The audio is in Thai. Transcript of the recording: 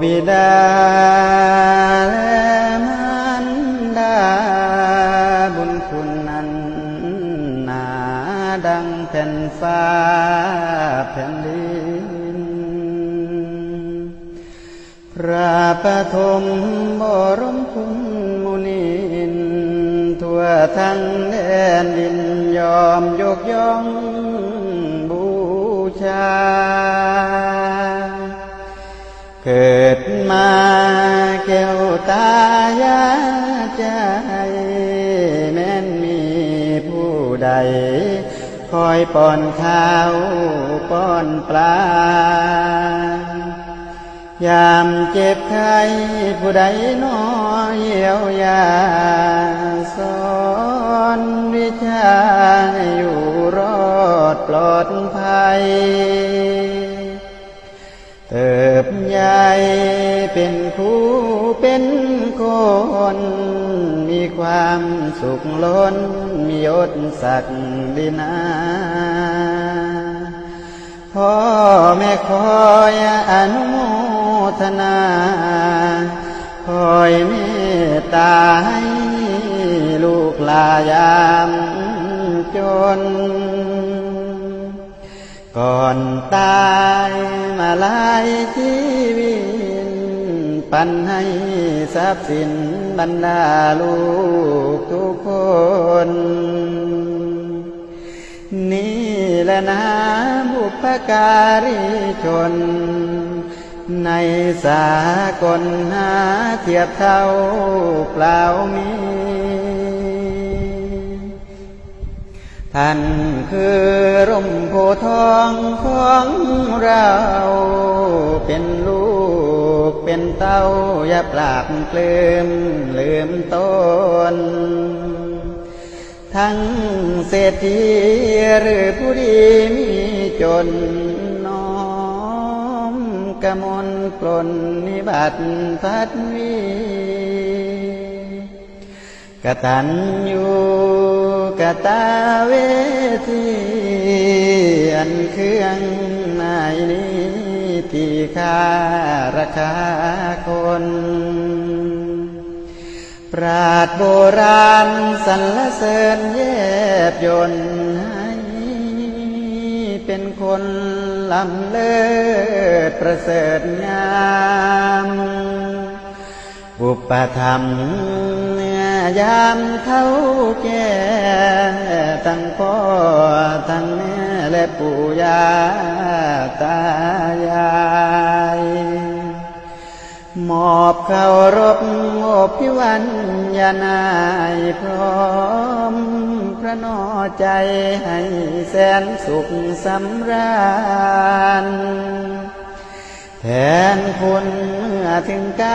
บิดาและมารดาบุญคุณนั้นหนาดังแผ่นฟ้าแผ่นดิน พระปฐมบรมคุณมุนินทั่วทั้งแดนดินยอมยกย่องบูชา เกิดมาแก้วตายาใจ แม้นมีผู้ใด คอยป้อนข้าวป้อนปลายามเจ็บไข้ผู้ใดน้อยเยียวยาสอนวิชาอยู่รอดปลอดภัยเติ บใหญ่เป็นครูเป็นคน มีความสุขล้น มียศศักดินาพ่อแม่คอยอนุโมทนา คอยเมตตาให้ลูกลายามจน ก่อนตาย ลายชีวิตปันให้ทรัพย์สินบรรดาลูกทุกคน นี่แหละนะบุพการีชน ในสากลหาเทียบเท่าเปล่ามี ท่านคือร่มโพธิ์ทองของเรา เป็นลูกเป็นเต้าอย่าปรากเปลืมลืมต้น ทั้งเศรษฐีหรือผู้ดีมีจนน้อมกระมลปลนนิบัติพัดวีกระตัญญู กตาเวทีอันเครื่องนายนี้ที่ค่าราคาคน ปราดโบราณสรรเสริญแยบยนให้เป็นคนลำเลิศประเสริฐงามบุปธรรม ยามเขาแก่ทั้งพ่อทั้งแม่และปู่ย่าตายายมอบเคารพโอบพิวันยานายพร้อม พระนอใจให้แสนสุขสำราญแทนคุณเมื่อถึงกา